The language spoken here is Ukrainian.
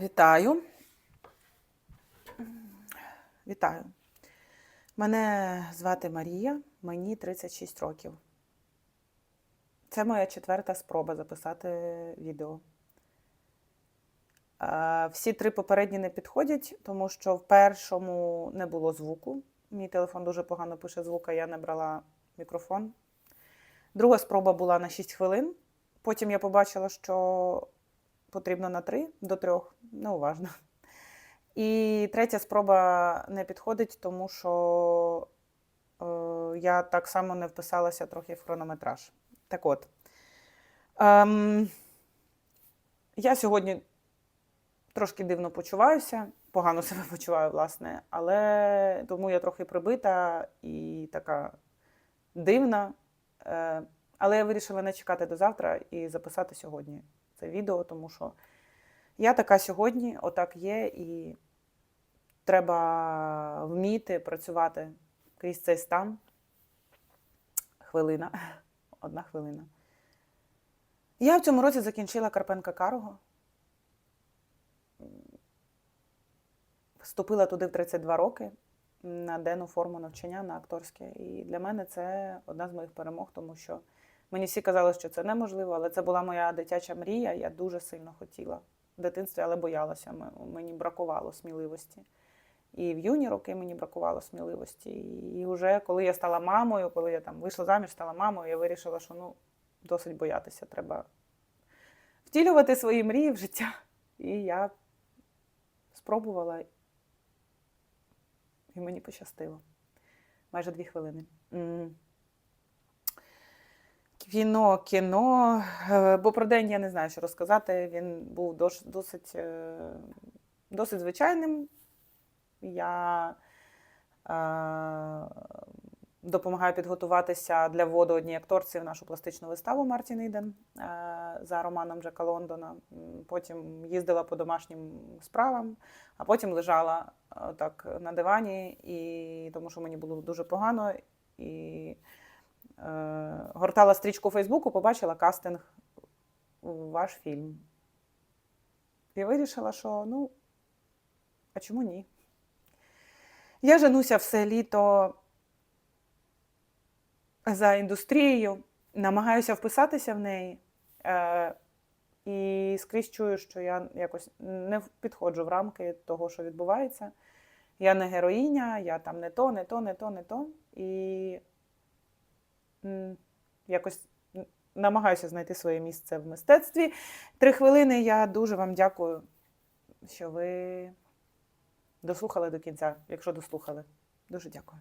Вітаю. Вітаю. Мене звати Марія, мені 36 років. Це моя четверта спроба записати відео. Е, Всі три попередні не підходять, тому що в першому не було звуку. Мій телефон дуже погано пише звук, а я не брала мікрофон. Друга спроба була на 6 хвилин. Потім я побачила, що потрібно на 3 до 3, неуважно. І третя спроба не підходить, тому що е, я так само не вписалася трохи в хронометраж. Так от. Ем, я сьогодні трошки дивно почуваюся, погано себе почуваю, власне, але тому я трохи прибита і така дивна. Е, але я вирішила не чекати до завтра і записати сьогодні це відео, тому що я така сьогодні, отак є, і треба вміти працювати крізь цей стан. Хвилина. Одна хвилина. Я в цьому році закінчила Карпенка Карого. Вступила туди в 32 роки на денну форму навчання на акторське. І для мене це одна з моїх перемог, тому що мені всі казали, що це неможливо, але це була моя дитяча мрія. Я дуже сильно хотіла в дитинстві, але боялася. Мені бракувало сміливості. І в юні роки мені бракувало сміливості. І вже коли я стала мамою, коли я там вийшла заміж, стала мамою, я вирішила, що ну досить боятися. Треба втілювати свої мрії в життя. І я спробувала, і мені пощастило. Майже дві хвилини. Кіно, кіно. Е, Бо про день я не знаю, що розказати. Він був досить, е, досить звичайним. Я е, допомагаю підготуватися для вводу одній акторці в нашу пластичну виставу Мартін Іден е, за романом Джека Лондона. Потім їздила по домашнім справам, а потім лежала е, так на дивані, і, тому що мені було дуже погано. І гортала стрічку Фейсбуку, побачила кастинг ваш фільм. І вирішила, що ну, а чому ні? Я женуся все літо за індустрією, намагаюся вписатися в неї. Е, і скрізь чую, що я якось не підходжу в рамки того, що відбувається. Я не героїня, я там не то, не то, не то, не то. І якось намагаюся знайти своє місце в мистецтві. Три хвилини. Я дуже вам дякую, що ви дослухали до кінця, якщо дослухали. Дуже дякую.